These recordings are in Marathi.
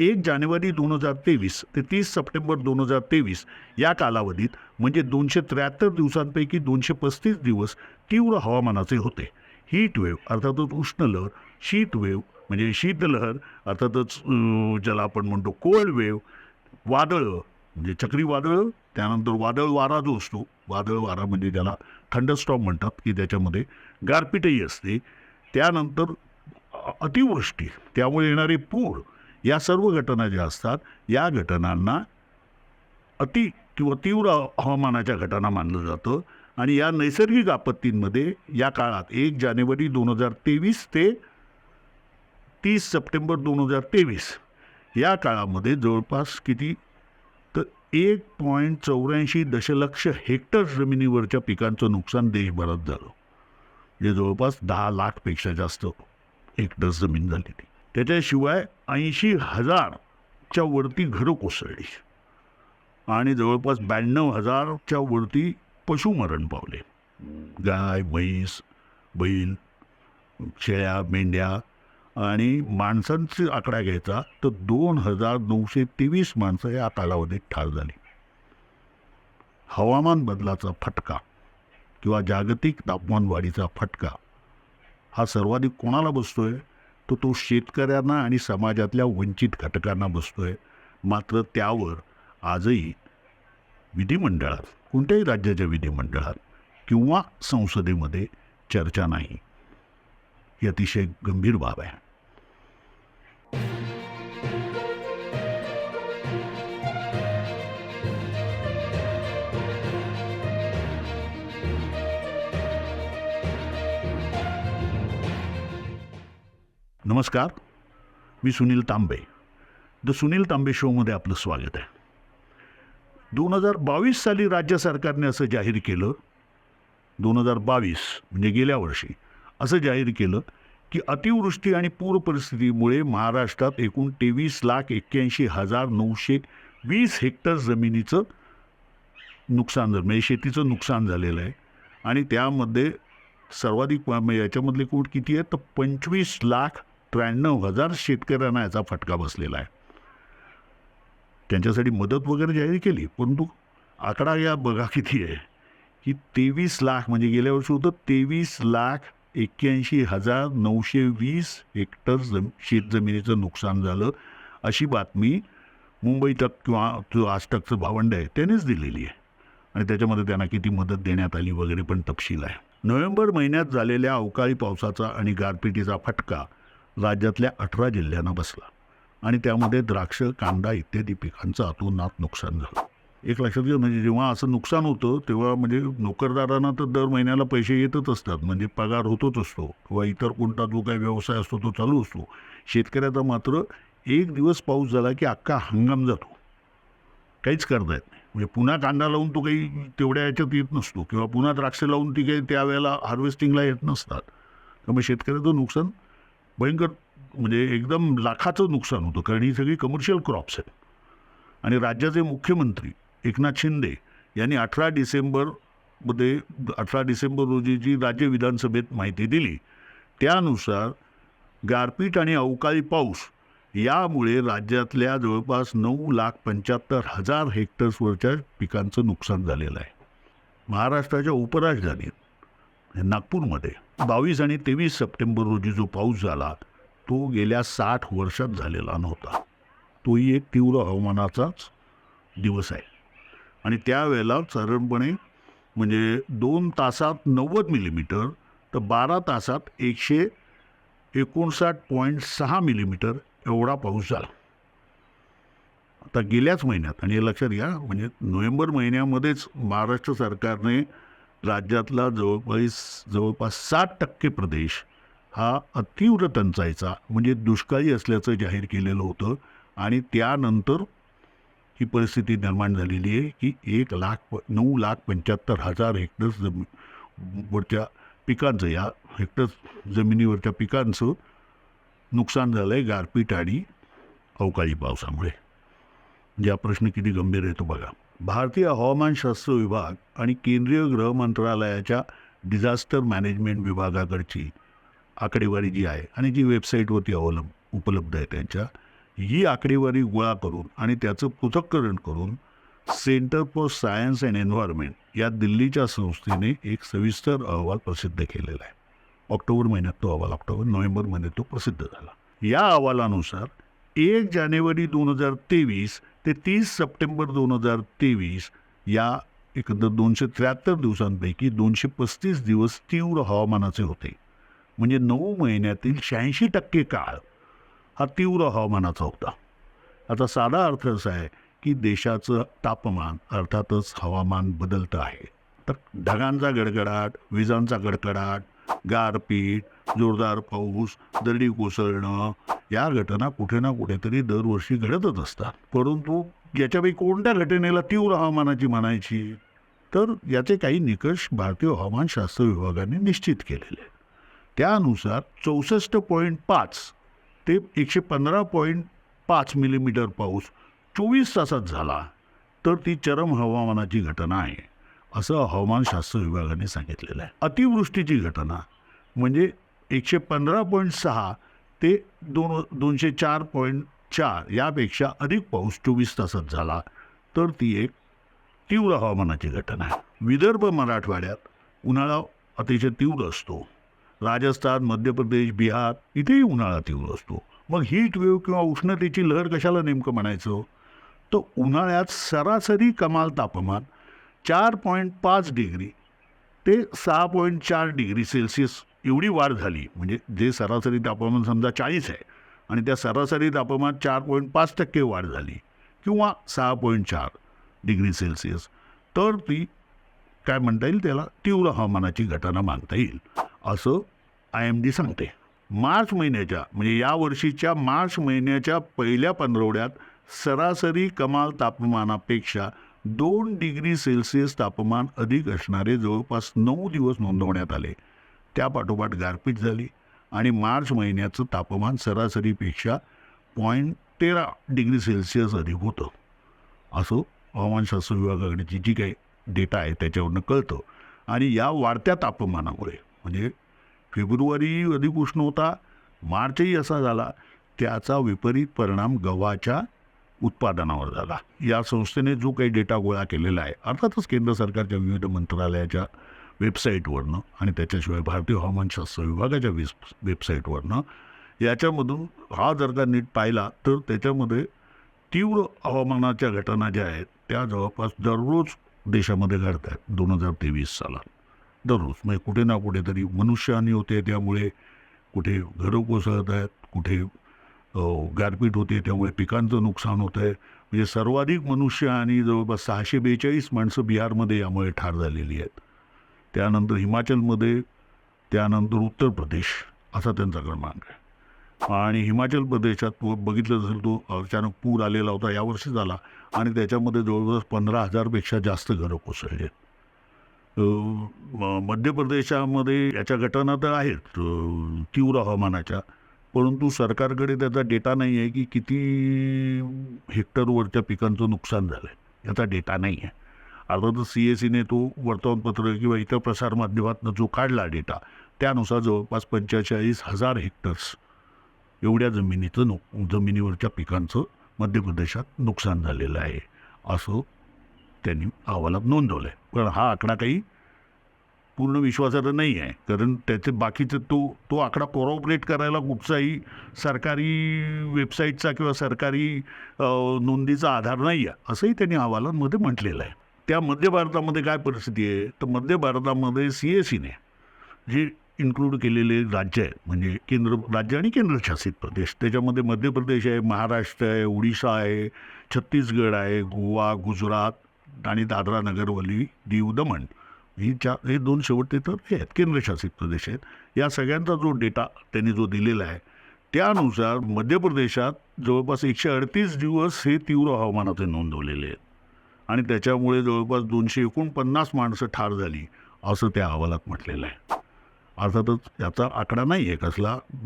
एक जानेवारी दोन हजार तेवीस ते तीस सप्टेंबर दोन हजार तेवीस या कालावधीत म्हणजे दोनशे त्र्याहत्तर दिवसांपैकी दोनशे पस्तीस दिवस तीव्र हवामानाचे होते. हीट वेव्ह अर्थातच उष्ण लहर शीत वेव्ह म्हणजे शीतलहर अर्थातच ज्याला आपण म्हणतो कोल्ड वेव्ह वादळं म्हणजे चक्रीवादळ त्यानंतर वादळ वारा जो असतो वादळ वारा म्हणजे ज्याला थंडस्टॉम म्हणतात की त्याच्यामध्ये गारपीटही असते. त्यानंतर अतिवृष्टी त्यामुळे येणारे पूर या सर्व घटना ज्या असतात या घटनांना अति किंवा तीव्र हवामानाच्या घटना मानलं जातं. आणि या नैसर्गिक आपत्तींमध्ये या काळात एक जानेवारी दोन हजार तेवीस ते तीस सप्टेंबर दोन हजार तेवीस या काळामध्ये जवळपास किती? तर एक पॉईंट चौऱ्याऐंशी दशलक्ष हेक्टर जमिनीवरच्या पिकांचं नुकसान देशभरात झालं. म्हणजे जवळपास दहा लाखपेक्षा जास्त हेक्टर जमीन झालेली. त्याच्याशिवाय ऐंशी हजारच्या वरती घरं कोसळली. आणि जवळपास ब्याण्णव हजारच्या वरती पशु मरण पावले. गाय म्हैस बैल शेळ्या मेंढ्या आणि माणसांचा आकडा घ्यायचा तर दोन हजार नऊशे तेवीस माणसं या कालावधीत ठार झाली. हवामान बदलाचा फटका किंवा जागतिक तापमान वाढीचा फटका हा सर्वाधिक कोणाला बसतोय? तो तो शेतकऱ्यांना आणि समाजातल्या वंचित घटकांना बसतोय. मात्र त्यावर आजही विधिमंडळात कोणत्याही राज्याच्या विधिमंडळात किंवा संसदेमध्ये चर्चा नाही. ही अतिशय गंभीर बाब आहे. नमस्कार मी सुनील तांबे. द सुनील तांबे शोमध्ये आपलं स्वागत आहे. दोन हजार बावीस साली राज्य सरकारने असं जाहीर केलं दोन हजार बावीस म्हणजे गेल्या वर्षी असं जाहीर केलं की अतिवृष्टी आणि पूर परिस्थितीमुळे महाराष्ट्रात एकूण तेवीस लाख एक्क्याऐंशी हजार नऊशे वीस हेक्टर जमिनीचं नुकसान झालं म्हणजे शेतीचं नुकसान झालेलं आहे. आणि त्यामध्ये सर्वाधिक म्हणजे याच्यामधले कोट किती आहे तर पंचवीस लाख त्र्याण्णव हजार शेतकऱ्यांना याचा फटका बसलेला आहे. त्यांच्यासाठी मदत वगैरे जाहीर केली परंतु आकडा या बघा किती आहे. की तेवीस लाख म्हणजे गेल्या वर्षी होतं तेवीस लाख एक्क्याऐंशी हजार नऊशे वीस हेक्टर जम शेतजमिनीचं नुकसान झालं अशी बातमी मुंबई तक किंवा जो आज तकचं भावंड आहे त्यानेच दिलेली आहे. आणि त्याच्यामध्ये त्यांना किती मदत देण्यात आली वगैरे पण तपशील आहे. नोव्हेंबर महिन्यात झालेल्या अवकाळी पावसाचा आणि गारपिटीचा फटका राज्यातल्या अठरा जिल्ह्यांना बसला आणि त्यामध्ये द्राक्ष कांदा इत्यादी पिकांचं अतोनात नुकसान झालं. एक लक्षात घ्या म्हणजे जेव्हा असं नुकसान होतं तेव्हा म्हणजे नोकरदारांना तर दर महिन्याला पैसे येतच असतात. म्हणजे पगार होतोच असतो किंवा इतर कोणता जो काही व्यवसाय असतो तो चालू असतो. शेतकऱ्याचा मात्र एक दिवस पाऊस झाला की अख्खा हंगाम जातो. काहीच करता येत नाही. म्हणजे पुन्हा कांदा लावून तो काही तेवढ्या याच्यात येत नसतो किंवा पुन्हा द्राक्ष लावून ती काही त्यावेळेला हार्वेस्टिंगला येत नसतात. त्यामुळे शेतकऱ्याचं नुकसान भयंकर म्हणजे एकदम लाखाचं नुकसान होतं कारण ही सगळी कमर्शियल क्रॉप्स आहेत. आणि राज्याचे मुख्यमंत्री एकनाथ शिंदे यांनी अठरा डिसेंबरमध्ये अठरा डिसेंबर रोजी जी राज्य विधानसभेत माहिती दिली त्यानुसार गारपीट आणि अवकाळी पाऊस यामुळे राज्यातल्या जवळपास नऊ लाख पंच्याहत्तर हजार हेक्टर्सवरच्या पिकांचं नुकसान झालेलं आहे. महाराष्ट्राच्या उपराजधानीत नागपूरमध्ये. बावीस आणि तेवीस सप्टेंबर रोजी जो पाऊस झाला तो गेल्या साठ वर्षात झालेला नव्हता. तोही एक तीव्र हवामानाचाच दिवस आहे. आणि त्यावेळेला साधारणपणे म्हणजे दोन तासात नव्वद मिलीमीटर तर बारा तासात एकशे एकोणसाठ पॉईंट सहा मिलीमीटर एवढा पाऊस झाला. आता गेल्याच महिन्यात आणि हे लक्षात घ्या म्हणजे नोव्हेंबर महिन्यामध्येच महाराष्ट्र सरकारने राज्यातला जवळपास जवळपास सात टक्के प्रदेश हा अतिव्र टंचाईचा म्हणजे दुष्काळी असल्याचं जाहीर केलेलं होतं. आणि त्यानंतर ही परिस्थिती निर्माण झालेली आहे की एक लाख प- नऊ लाख पंच्याहत्तर हजार हेक्टर जमी वरच्या पिकांचं या हेक्टर जमिनीवरच्या पिकांचं नुकसान झालं आहे गारपीट आणि अवकाळी पावसामुळे. म्हणजे हा प्रश्न किती गंभीर आहे तो बघा. भारतीय हवामानशास्त्र विभाग आणि केंद्रीय गृह मंत्रालयाच्या डिझास्टर मॅनेजमेंट विभागाकडची आकडेवारी जी आहे आणि जी वेबसाईटवरती अवलंब उपलब्ध आहे त्यांच्या ही आकडेवारी गोळा करून आणि त्याचं पृथक्करण करून centre for science and environment या दिल्लीच्या संस्थेने एक सविस्तर अहवाल प्रसिद्ध केलेला आहे. ऑक्टोबर महिन्यात तो अहवाल ऑक्टोबर नोव्हेंबर महिन्यात तो प्रसिद्ध झाला. या अहवालानुसार एक जानेवारी दोन हजार तेवीस ते तीस सप्टेंबर दोन हजार तेवीस या एकंदर दोनशे त्र्याहत्तर दिवसांपैकी दोनशे पस्तीस दिवस तीव्र हवामानाचे होते. म्हणजे नऊ महिन्यातील शहाऐंशी टक्के काळ हा तीव्र हवामानाचा होता. आता साधा अर्थ असा आहे की देशाचं तापमान अर्थातच हवामान बदलतं आहे. तर ढगांचा गडगडाट विजांचा गडगडाट गारपीट जोरदार पाऊस दरडी कोसळणं या घटना कुठे ना कुठेतरी दरवर्षी घडतच असतात. परंतु याच्यापैकी कोणत्या घटनेला तीव्र हवामानाची म्हणायची? तर याचे काही निकष भारतीय हवामानशास्त्र विभागाने निश्चित केलेले त्यानुसार चौसष्ट पॉईंट पाच ते एकशे पंधरा पॉईंट पाच मिलीमीटर पाऊस चोवीस तासात झाला तर ती चरम हवामानाची घटना आहे असं हवामानशास्त्र विभागाने सांगितलेलं आहे. अतिवृष्टीची घटना म्हणजे एकशे पंधरा पॉईंट सहा ते दोन दोनशे चार पॉईंट चार यापेक्षा अधिक पाऊस चोवीस तासात झाला. तर ती एक तीव्र हवामानाची घटना आहे. विदर्भ मराठवाड्यात उन्हाळा अतिशय तीव्र असतो. राजस्थान मध्य प्रदेश बिहार इथेही उन्हाळा तीव्र असतो. मग हीट वेव्ह किंवा उष्णतेची लहर कशाला नेमकं म्हणायचं? तर उन्हाळ्यात सरासरी कमाल तापमान चार पॉईंट पाच डिग्री ते सहा पॉईंट चार डिग्री सेल्सिअस एवढी वाढ झाली. म्हणजे जे सरासरी तापमान समजा चाळीस आहे आणि त्या सरासरी तापमान चार पॉईंट पाच टक्के वाढ झाली किंवा सहा पॉईंट चार डिग्री सेल्सिअस तर ती काय म्हणता येईल त्याला? तीव्र हवामानाची घटना मानता येईल असं आय एम डी सांगते. मार्च महिन्याच्या म्हणजे या वर्षीच्या मार्च महिन्याच्या पहिल्या पंधरवड्यात सरासरी कमाल तापमानापेक्षा दोन डिग्री सेल्सिअस तापमान अधिक असणारे जवळपास नऊ दिवस नोंदवण्यात आले. त्यापाठोपाठ गारपीट झाली आणि मार्च महिन्याचं तापमान सरासरीपेक्षा पॉईंट तेरा डिग्री सेल्सिअस अधिक होतं. असं हवामानशास्त्र विभागाकडे जी काही डेटा आहे त्याच्यावरनं कळतं. आणि या वाढत्या तापमानामुळे म्हणजे फेब्रुवारी अधिक उष्ण होता मार्चही असा झाला त्याचा विपरीत परिणाम गव्हाच्या उत्पादनावर झाला. या संस्थेने जो काही डेटा गोळा केलेला आहे अर्थातच केंद्र सरकारच्या विविध मंत्रालयाच्या वेबसाईटवरनं आणि त्याच्याशिवाय भारतीय हवामानशास्त्र विभागाच्या वेब वेबसाईटवरनं याच्यामधून हा जर का नीट पाहिला तर त्याच्यामध्ये तीव्र हवामानाच्या घटना ज्या आहेत त्या जवळपास दररोज देशामध्ये घडत आहेत दोन हजार तेवीस सालात. दररोज. म्हणजे कुठे ना कुठेतरी मनुष्यहानी होते त्यामुळे कुठे घरं कोसळत आहेत कुठे गारपीट होते त्यामुळे पिकांचं नुकसान होतं आहे म्हणजे सर्वाधिक मनुष्यहानी जवळपास सहाशे बेचाळीस माणसं बिहारमध्ये यामुळे ठार झालेली आहेत. त्यानंतर हिमाचलमध्ये त्यानंतर उत्तर प्रदेश असा त्यांचा क्रमांक आहे. आणि हिमाचल प्रदेशात बघितलं असेल तो अचानक पूर आलेला होता यावर्षी झाला. आणि त्याच्यामध्ये जवळजवळ पंधरा हजारपेक्षा जास्त घरं कोसळली. म- मध्य प्रदेशामध्ये याच्या घटना तर आहेत तीव्र हवामानाच्या. परंतु सरकारकडे त्याचा डेटा नाही आहे की किती हेक्टरवरच्या पिकांचं नुकसान झालं आहे याचा डेटा नाही आहे अर्थातच सी एस सीने तो वर्तमानपत्र किंवा इतर प्रसारमाध्यमातून जो काढला डेटा त्यानुसार जवळपास पंचेचाळीस हजार हेक्टर्स एवढ्या जमिनीचं नु जमिनीवरच्या पिकांचं मध्य प्रदेशात नुकसान झालेलं आहे असं त्यांनी अहवालात नोंदवलं आहे पण हा आकडा काही पूर्ण विश्वासार्ह नाही आहे कारण त्याचे बाकीचे तो तो आकडा कोरॉपरेट करायला कुठचाही सरकारी वेबसाईटचा किंवा सरकारी नोंदीचा आधार नाही आहे असंही त्यांनी अहवालांमध्ये म्हटलेलं आहे. त्या मध्य भारतामध्ये काय परिस्थिती आहे? तर मध्य भारतामध्ये सी एस सीने जे इन्क्लूड केलेले राज्य आहेत म्हणजे केंद्र राज्य आणि केंद्रशासित प्रदेश. त्याच्यामध्ये मध्य प्रदेश आहे महाराष्ट्र आहे ओडिशा आहे छत्तीसगड आहे गोवा गुजरात आणि दादरा नगरवली दीव दमण. ही चार हे दोन शेवटचे तर हे आहेत केंद्रशासित प्रदेश आहेत. या सगळ्यांचा जो डेटा त्यांनी जो दिलेला आहे त्यानुसार मध्य प्रदेशात जवळपास एकशे अडतीस दिवस हे तीव्र हवामानाचे नोंदवलेले आहेत. आणि त्याच्यामुळे जवळपास दोनशे एकोणपन्नास माणसं ठार झाली असं त्या अहवालात म्हटलेलं आहे. अर्थातच याचा आकडा नाही आहे कसला. शेत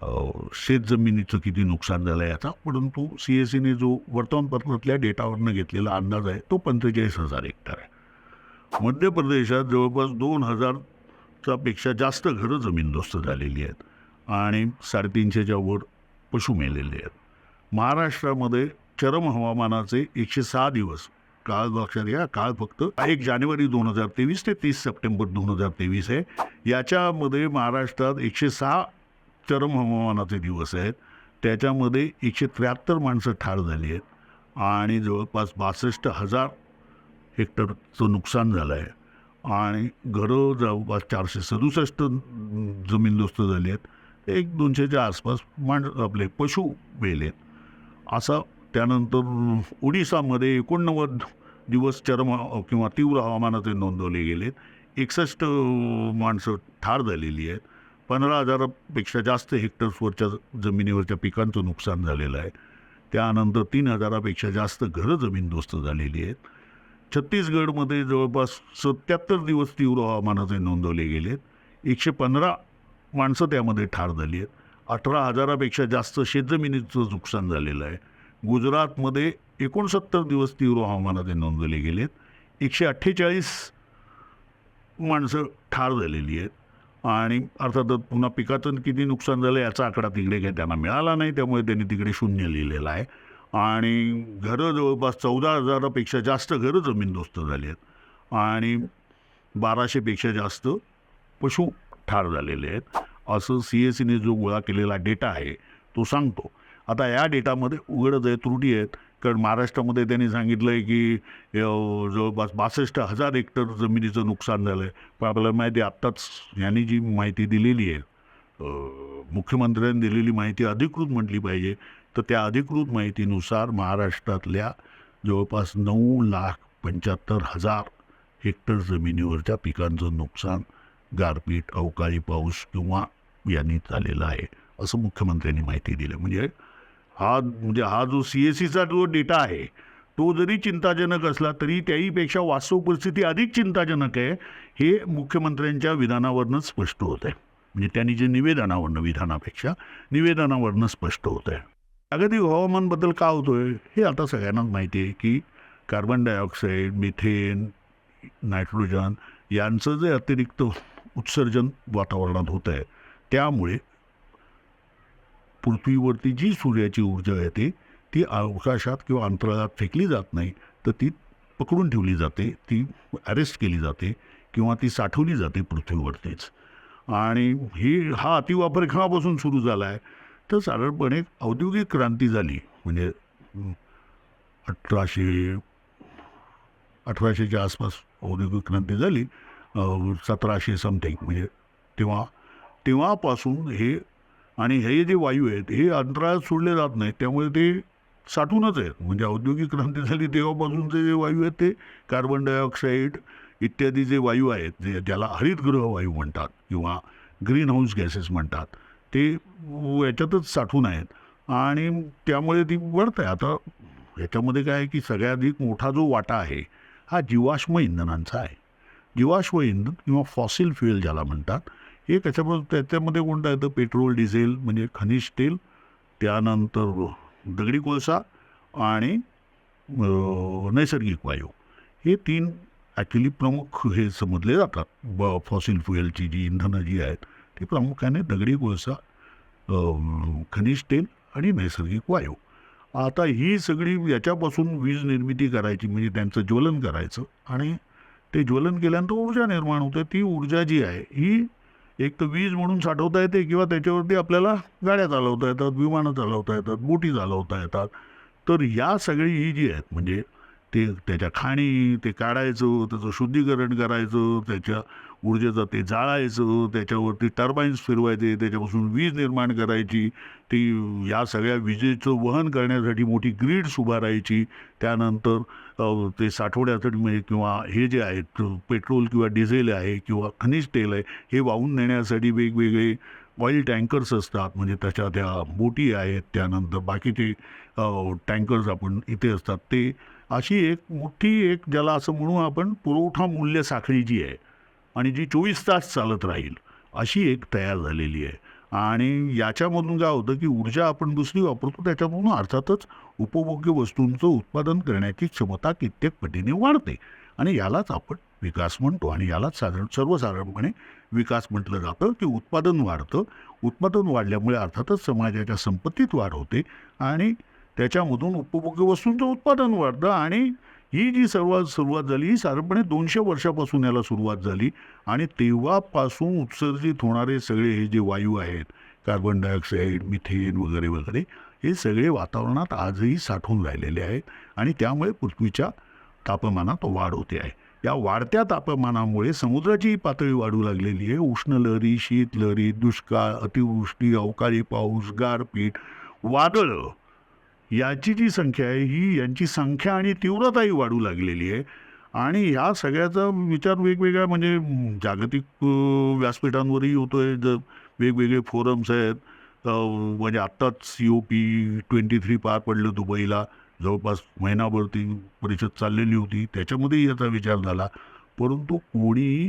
जमिनीचं शेतजमिनीचं किती नुकसान झालं आहे याचा. परंतु सी एस सीने जो वर्तमानपत्रातल्या डेटावरनं घेतलेला अंदाज आहे तो पंचेचाळीस हजार हेक्टर आहे. मध्य प्रदेशात जवळपास दोन हजारचा पेक्षा जास्त घरं जमीनदोस्त झालेली आहेत आणि साडेतीनशेच्या वर पशु मेलेले आहेत. महाराष्ट्रामध्ये चरम हवामानाचे एकशे सहा दिवस. काळ लक्षात घ्या काळ फक्त एक जानेवारी दोन हजार तेवीस ते तीस सप्टेंबर दोन हजार तेवीस आहे. याच्यामध्ये महाराष्ट्रात एकशे सहा चरम हवामानाचे दिवस आहेत. त्याच्यामध्ये एकशे त्र्याहत्तर माणसं ठार झाली आहेत. आणि जवळपास बासष्ट हजार हेक्टरचं नुकसान झालं आहे आणि घरं जवळपास चारशे सदुसष्ट जमीनदोस्त झाली आहेत. एक दोनशेच्या आसपास माण आपले पशु वेले असा त्यानंतर ओडिसामध्ये एकोणनव्वद दिवस चरम किंवा तीव्र हवामानाचे नोंदवले गेलेत. एकसष्ट माणसं ठार झालेली आहेत. पंधरा हजारापेक्षा जास्त हेक्टर्सवरच्या जमिनीवरच्या पिकांचं नुकसान झालेलं आहे. त्यानंतर तीन हजारापेक्षा जास्त घरं जमीनदोस्त झालेली आहेत. छत्तीसगडमध्ये जवळपास सत्याहत्तर दिवस तीव्र हवामानाचे नोंदवले गेलेत. एकशे पंधरा माणसं त्यामध्ये ठार झाली आहेत. अठरा हजारापेक्षा जास्त शेतजमिनीचं नुकसान झालेलं आहे. गुजरातमध्ये एकोणसत्तर दिवस तीव्र हवामानाचे नोंदवले गेलेत एकशे अठ्ठेचाळीस माणसं ठार झालेली आहेत. आणि अर्थातच पुन्हा पिकाचं किती नुकसान झालं याचा आकडा तिकडे काही त्यांना मिळाला नाही त्यामुळे त्यांनी तिकडे शून्य लिहिलेलं आहे. आणि घरं जवळपास चौदा हजारापेक्षा जास्त घरं जमीनदोस्त झाली आहेत. आणि बाराशेपेक्षा जास्त पशु ठार झालेले आहेत. असं सी एस सीने जो गोळा केलेला डेटा आहे तो सांगतो. आता या डेटामध्ये उघडच आहे त्रुटी आहेत. कारण महाराष्ट्रामध्ये त्यांनी सांगितलं आहे की जवळपास बासष्ट हजार हेक्टर जमिनीचं नुकसान झालं आहे पण आपल्याला माहिती आहे आत्ताच यांनी जी माहिती दिलेली आहे मुख्यमंत्र्यांनी दिलेली माहिती अधिकृत म्हटली पाहिजे. तर त्या अधिकृत माहितीनुसार महाराष्ट्रातल्या जवळपास नऊ लाख पंच्याहत्तर हजार हेक्टर जमिनीवरच्या पिकांचं नुकसान गारपीट अवकाळी पाऊस किंवा यांनी झालेलं आहे असं मुख्यमंत्र्यांनी माहिती दिली. म्हणजे हा म्हणजे हा जो सी एस सीचा जो डेटा आहे तो जरी चिंताजनक असला तरी त्याहीपेक्षा वास्तव परिस्थिती अधिक चिंताजनक आहे हे मुख्यमंत्र्यांच्या विधानावरनं स्पष्ट होत आहे म्हणजे त्यांनी जे निवेदनावरनं विधानापेक्षा निवेदनावरनं स्पष्ट होत आहे जागतिक हवामानबद्दल का होतोय हे आता सगळ्यांनाच माहिती आहे की कार्बन डायऑक्साईड मिथेन नायट्रोजन यांचं जे अतिरिक्त उत्सर्जन वातावरणात होतं आहे त्यामुळे पृथ्वीवरती जी सूर्याची ऊर्जा येते ती अवकाशात किंवा अंतराळात फेकली जात नाही तर ती पकडून ठेवली जाते ती अरेस्ट केली जाते किंवा ती साठवली जाते पृथ्वीवरतीच. आणि ही हा अतिवापर केव्हापासून सुरू झाला आहे तर साधारणपणे औद्योगिक क्रांती झाली म्हणजे अठराशे अठराशेच्या आसपास औद्योगिक क्रांती झाली सतराशे समथिंग म्हणजे तेव्हा तेव्हापासून हे आणि हे जे वायू आहेत हे अंतराळात सोडले जात नाहीत. त्यामुळे ते साठूनच आहेत. म्हणजे औद्योगिक क्रांती झाली तेव्हापासूनचे जे वायू आहेत ते कार्बन डायऑक्साईड इत्यादी जे वायू आहेत जे ज्याला हरितगृह वायू म्हणतात किंवा ग्रीन हाऊस गॅसेस म्हणतात ते याच्यातच साठून आहेत. आणि त्यामुळे ती वाढत आहे. आता याच्यामध्ये काय आहे की सगळ्याधिक मोठा जो वाटा आहे हा जीवाश्म इंधनांचा आहे. जीवाश्म इंधन किंवा फॉसिल फ्युएल ज्याला म्हणतात हे त्याच्यामध्ये त्याच्यामध्ये कोणतं येतं पेट्रोल डिझेल म्हणजे खनिज तेल त्यानंतर दगडी कोळसा आणि नैसर्गिक वायू. हे तीन ॲक्च्युली प्रमुख हे समजले जातात. ब फॉसिल फ्युएलची जी इंधनं जी आहेत ती प्रामुख्याने दगडी कोळसा खनिज तेल आणि नैसर्गिक वायू. आता ही सगळी याच्यापासून वीज निर्मिती करायची म्हणजे त्यांचं ज्वलन करायचं आणि ते ज्वलन केल्यानंतर ऊर्जा निर्माण होते. ती ऊर्जा जी आहे ही एक तर वीज म्हणून साठवता येते किंवा त्याच्यावरती आपल्याला गाड्या चालवता येतात विमानं चालवता येतात बोटी चालवता येतात. तर या सगळी ही जी आहेत म्हणजे ते त्याच्या खाणी ते काढायचं त्याचं शुद्धीकरण करायचं त्याच्या ऊर्जेचं ते जाळायचं त्याच्यावरती टर्बाईन्स फिरवायचे त्याच्यापासून वीज निर्माण करायची ती या सगळ्या विजेचं वहन करण्यासाठी मोठी ग्रीड्स उभारायची त्यानंतर ते साठवण्यासाठी म्हणजे किंवा हे जे आहेत पेट्रोल किंवा डिझेल आहे किंवा खनिज तेल आहे हे वाहून नेण्यासाठी वेगवेगळे ऑइल टँकर्स असतात म्हणजे त्याच्या त्या बोटी आहेत त्यानंतर बाकीचे टँकर्स आपण इथे असतात. ते अशी एक मोठी एक ज्याला असं म्हणू आपण पुरवठा मूल्य साखळी जी आहे. आणि जी चोवीस तास चालत राहील अशी एक तयार झालेली आहे. आणि याच्यामधून काय होतं की ऊर्जा आपण दुसरी वापरतो त्याच्यामधून अर्थातच उपभोग्य वस्तूंचं उत्पादन करण्याची क्षमता कित्येक पटीने वाढते. आणि यालाच आपण विकास म्हणतो आणि यालाच साधारण सर्वसाधारणपणे विकास म्हटलं जातं की उत्पादन वाढतं. उत्पादन वाढल्यामुळे अर्थातच समाजाच्या संपत्तीत वाढ होते आणि त्याच्यामधून उपभोग्य वस्तूंचं उत्पादन वाढतं आणि ही जी सर्वात सुरुवात झाली ही साधारणपणे दोनशे वर्षापासून याला सुरुवात झाली आणि तेव्हापासून उत्सर्जित होणारे सगळे हे जे वायू आहेत कार्बन डायऑक्साईड मिथेन वगैरे वगैरे हे सगळे वातावरणात आजही साठून राहिलेले आहेत आणि त्यामुळे पृथ्वीच्या तापमानात वाढ होते आहे. या वाढत्या तापमानामुळे समुद्राची पातळी वाढू लागलेली आहे. उष्ण लहरी शीत लहरी दुष्काळ अतिवृष्टी अवकाळी पाऊस गारपीट वादळं याची जी संख्या आहे ही यांची संख्या आणि तीव्रताही वाढू लागलेली आहे. आणि ह्या सगळ्याचा विचार वेगवेगळ्या म्हणजे जागतिक व्यासपीठांवरही होतो आहे जर वेगवेगळे फोरम्स आहेत म्हणजे आत्ताच C O P twenty three पार पडलं दुबईला. जवळपास महिनाभर ती परिषद चाललेली होती. त्याच्यामध्येही याचा विचार झाला. परंतु कोणी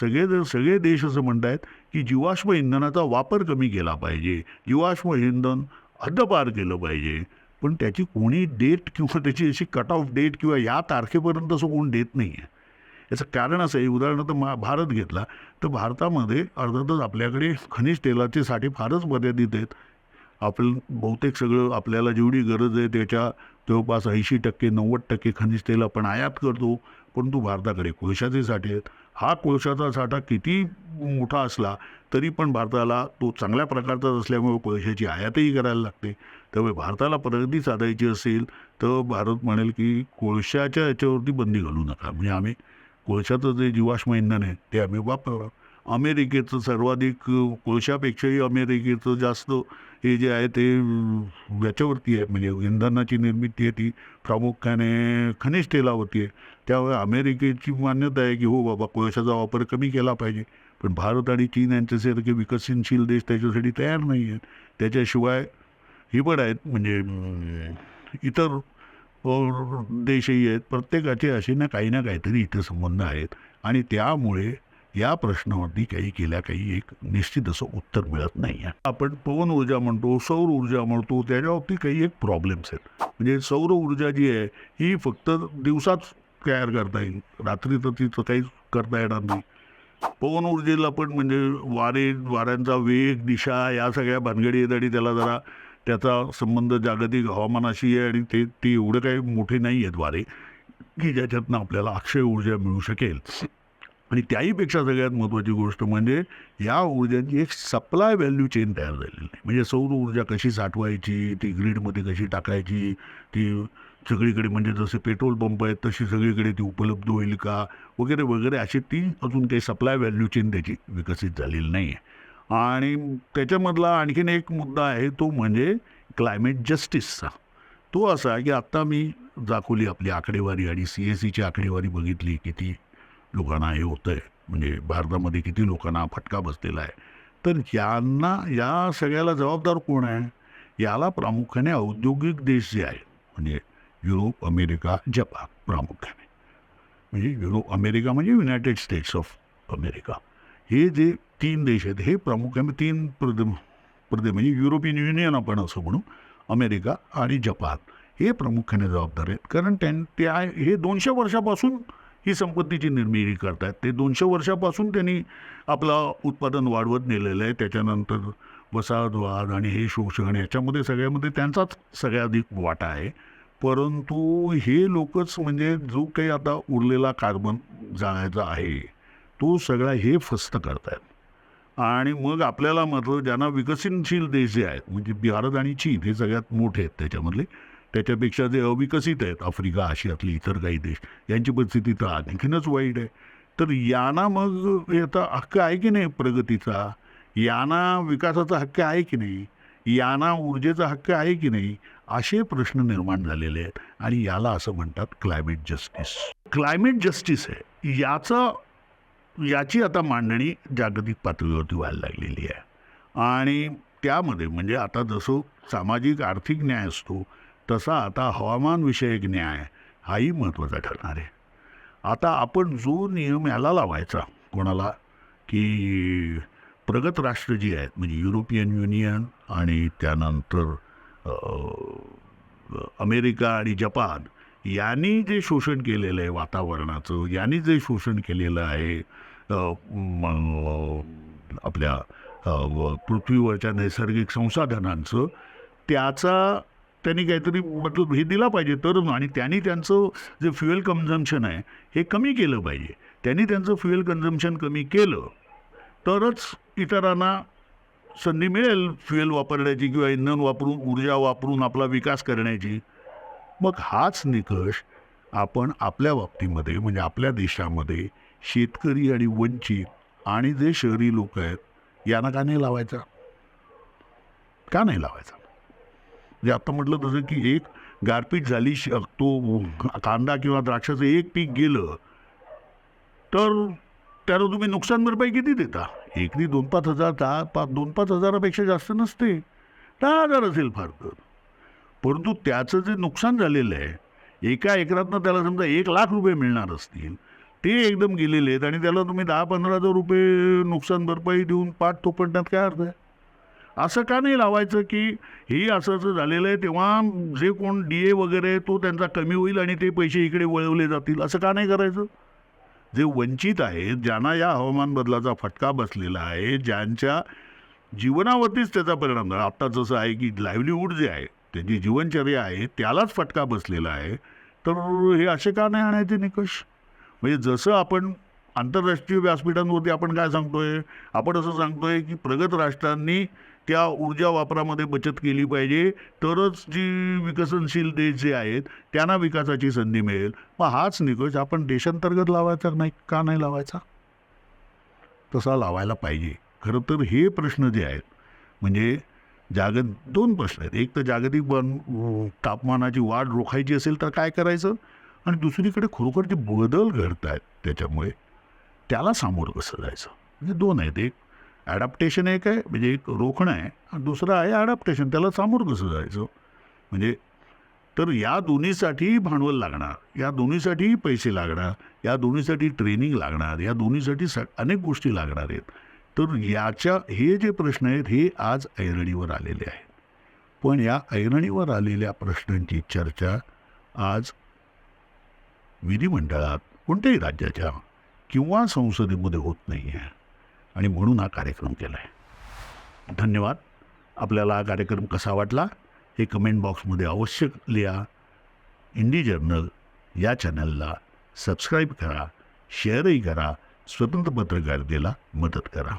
सगळे जर सगळे देश असं म्हणत आहेत की जीवाश्म इंधनाचा वापर कमी केला पाहिजे. जीवाश्म इंधन हद्दपार केलं पाहिजे. पण त्याची कोणी डेट किंवा त्याची अशी कट ऑफ डेट किंवा या तारखेपर्यंत असं कोण देत नाही आहे याचं कारण असं आहे उदाहरणार्थ मा भारत घेतला तर भारतामध्ये अर्थातच आपल्याकडे खनिज तेलाचे साठे फारच मर्यादित आहेत. आपण बहुतेक सगळं आपल्याला जेवढी गरज आहे त्याच्या जवळपास ऐंशी टक्के नव्वद टक्के खनिज तेल आपण आयात करतो परंतु भारताकडे कोळशाचे साठे आहेत. हा कोळशाचा साठा किती मोठा असला तरी पण भारताला तो चांगल्या प्रकारचाच असल्यामुळे कोळशाची आयातही करायला लागते. त्यामुळे भारताला प्रगती साधायची असेल तर भारत म्हणेल की कोळशाच्या याच्यावरती बंदी घालू नका. म्हणजे आम्ही कोळशाचं जे जीवाश्म इंधन आहे ते आम्ही वापरावं अमेरिकेचं सर्वाधिक कोळशापेक्षाही अमेरिकेचं जास्त हे जे आहे ते याच्यावरती आहे. म्हणजे इंधनाची निर्मिती आहे ती प्रामुख्याने खनिज तेलावरती आहे. त्यामुळे अमेरिकेची मान्यता आहे की हो बाबा कोळशाचा वापर कमी केला पाहिजे. पण भारत आणि चीन यांच्यासारखे विकसनशील देश त्याच्यासाठी तयार नाही आहेत. त्याच्याशिवाय ही पण आहेत म्हणजे इतर देशही आहेत. प्रत्येकाचे असे ना काही ना काहीतरी इथे संबंध आहेत. आणि त्यामुळे या प्रश्नावरती काही केल्या काही एक निश्चित असं उत्तर मिळत नाही आहे. आपण पवन ऊर्जा म्हणतो सौर ऊर्जा म्हणतो त्याच्यावरती काही एक प्रॉब्लेम्स आहेत. म्हणजे सौर ऊर्जा जी आहे ही फक्त दिवसात तयार करता येईल. रात्री तर तिथं काहीच करता येणार नाही. पवन ऊर्जेला पण म्हणजे वारे वाऱ्यांचा वेग दिशा या सगळ्या भानगडी आहेत आणि त्याला जरा त्याचा संबंध जागतिक हवामानाशी आहे आणि ते ते एवढे काही मोठे नाही आहेत वारे की ज्याच्यातनं आपल्याला अक्षय ऊर्जा मिळू शकेल. आणि त्याहीपेक्षा सगळ्यात महत्त्वाची गोष्ट म्हणजे या ऊर्जाची एक सप्लाय व्हॅल्यू चेन तयार झालेली आहे म्हणजे सौर ऊर्जा कशी साठवायची ती ग्रीडमध्ये कशी टाकायची ती सगळीकडे म्हणजे जसे पेट्रोल पंप आहेत तशी सगळीकडे ती उपलब्ध होईल का? वगैरे वगैरे अशी ती अजून काही सप्लाय व्हॅल्यू चेन त्याची विकसित झालेली नाही आहे आणि त्याच्यामधला आणखीन एक मुद्दा आहे तो म्हणजे क्लायमेट जस्टिसचा तो असा की आत्ता मी दाखवली आपली आकडेवारी आणि सी एस सीची आकडेवारी बघितली किती लोकांना हे होतं आहे म्हणजे भारतामध्ये किती लोकांना फटका बसलेला आहे. तर यांना या सगळ्याला जबाबदार कोण आहे? याला प्रामुख्याने औद्योगिक देश जे आहेत म्हणजे युरोप अमेरिका जपान प्रामुख्याने. म्हणजे युरोप अमेरिका म्हणजे युनायटेड स्टेट्स ऑफ अमेरिका. हे जे तीन देश आहेत हे प्रामुख्याने तीन प्रदे प्रदे म्हणजे युरोपियन युनियन आपण असं म्हणू अमेरिका आणि जपान हे प्रामुख्याने जबाबदार आहेत. कारण त्यां त्या हे दोनशे वर्षापासून ही संपत्तीची निर्मिती करतात ते दोनशे वर्षापासून त्यांनी आपलं उत्पादन वाढवत नेलेलं आहे. त्याच्यानंतर वसाहतवाद आणि हे शोषण याच्यामध्ये सगळ्यामध्ये त्यांचाच सगळ्याधिक वाटा आहे. परंतु हे लोकच म्हणजे जो काही आता उरलेला कार्बन जाळायचा आहे तो सगळा हे फस्त करतायत. आणि मग आपल्याला मात्र ज्यांना विकसनशील देश जे आहेत म्हणजे भारत आणि चीन हे सगळ्यात मोठे आहेत त्याच्यामधले त्याच्यापेक्षा जे अविकसित आहेत आफ्रिका आशियातले इतर काही देश यांची परिस्थिती तर आणखीनच वाईट आहे. तर यांना मग याचा हक्क आहे की नाही प्रगतीचा? यांना विकासाचा हक्क आहे की नाही? यांना ऊर्जेचा हक्क आहे की नाही? असे प्रश्न निर्माण झालेले आहेत आणि याला असं म्हणतात क्लायमेट जस्टिस क्लायमेट जस्टिस आहे याचं याची आता मांडणी जागतिक पातळीवरती व्हायला लागलेली आहे. आणि त्यामध्ये म्हणजे आता जसं सामाजिक आर्थिक न्याय असतो तसा आता हवामानविषयक न्याय हाही महत्त्वाचा ठरणार आहे. आता आपण जो नियम याला लावायचा कोणाला की प्रगत राष्ट्र जी आहेत म्हणजे युरोपियन युनियन आणि त्यानंतर अमेरिका आणि जपान यांनी जे शोषण केलेलं आहे वातावरणाचं यांनी जे शोषण केलेलं आहे आपल्या व- पृथ्वीवरच्या नैसर्गिक संसाधनांचं त्याचा त्यांनी काहीतरी मतलब हे दिला पाहिजे तर आणि त्यांनी त्यांचं जे फ्युएल कन्झम्पशन आहे हे कमी केलं पाहिजे. त्यांनी त्यांचं फ्युएल कन्झम्पशन कमी केलं तरच इतरांना संधी मिळेल फ्युएल वापरण्याची किंवा इंधन वापरून ऊर्जा वापरून आपला विकास करण्याची. मग हाच निकष आपण आपल्या बाबतीमध्ये म्हणजे आपल्या देशामध्ये शेतकरी आणि वंचित आणि जे शहरी लोक आहेत यांना का नाही लावायचा? का नाही लावायचा? म्हणजे आता म्हटलं तसं की एक गारपीट झाली तो कांदा किंवा द्राक्षाचं एक पीक गेलं तर त्याला तुम्ही नुकसान भरपाई किती देता? एकरी दोन पाच हजार दहा पाच दोन पाच हजारापेक्षा जास्त नसते. दहा हजार असेल फार तर. परंतु त्याचं जे नुकसान झालेलं आहे एका एकरातनं त्याला समजा एक लाख रुपये मिळणार असतील ते एकदम गेलेले आहेत आणि त्याला तुम्ही दहा पंधरा हजार रुपये नुकसान भरपाई देऊन पाठ थोपटण्यात काय अर्थ आहे? असं का नाही लावायचं की हे असं असं झालेलं आहे तेव्हा जे कोण डी ए वगैरे तो त्यांचा कमी होईल आणि ते पैसे इकडे वळवले जातील असं का नाही करायचं? जे वंचित आहेत ज्यांना या हवामान बदलाचा फटका बसलेला आहे ज्यांच्या जीवनावरतीच त्याचा परिणाम झाला. आत्ता जसं आहे की लाईव्हलीहूड जे आहे त्यांची जीवनचर्या आहे त्यालाच फटका बसलेला आहे. तर हे असे का नाही आणायचे निकष? म्हणजे जसं आपण आंतरराष्ट्रीय व्यासपीठांवरती आपण काय सांगतोय? आपण असं सांगतोय की प्रगत राष्ट्रांनी त्या ऊर्जा वापरामध्ये बचत केली पाहिजे. तरच जी विकसनशील देश जे आहेत त्यांना विकासाची संधी मिळेल. मग हाच निकष आपण देशांतर्गत लावायचा नाही का नाही लावायचा? तसा लावायला पाहिजे. खरं तर हे प्रश्न जे आहेत म्हणजे जागत दोन प्रश्न आहेत. एक तर जागतिक बन तापमानाची वाढ रोखायची असेल तर काय करायचं? आणि दुसरीकडे खरोखर जे बदल घडत आहेत त्याच्यामुळे त्याला सामोरं कसं जायचं? म्हणजे दोन आहेत. एक ॲडॅप्टेशन एक आहे म्हणजे एक रोखणं आहे. आणि दुसरं आहे ॲडॅप्टेशन त्याला सामोरं कसं जायचं? म्हणजे तर या दोन्हीसाठी भांडवल लागणार या दोन्हीसाठी पैसे लागणार या दोन्हीसाठी ट्रेनिंग लागणार या दोन्हीसाठी स अनेक गोष्टी लागणार आहेत. तर याच्या हे जे प्रश्न आहेत हे आज ऐरणीवर आलेले आहेत. पण या ऐरणीवर आलेल्या प्रश्नांची चर्चा आज विधिमंडळात कोणत्याही राज्याच्या किंवा संसदेमध्ये होत नाही आहे आणि म्हणून हा कार्यक्रम केला आहे धन्यवाद. आपल्याला हा कार्यक्रम कसा वाटला हे कमेंट बॉक्समध्ये अवश्य लिहा. इंडी जर्नल या चॅनलला सबस्क्राईब करा शेअरही करा स्वतंत्र पत्रकारितेला मदत करा.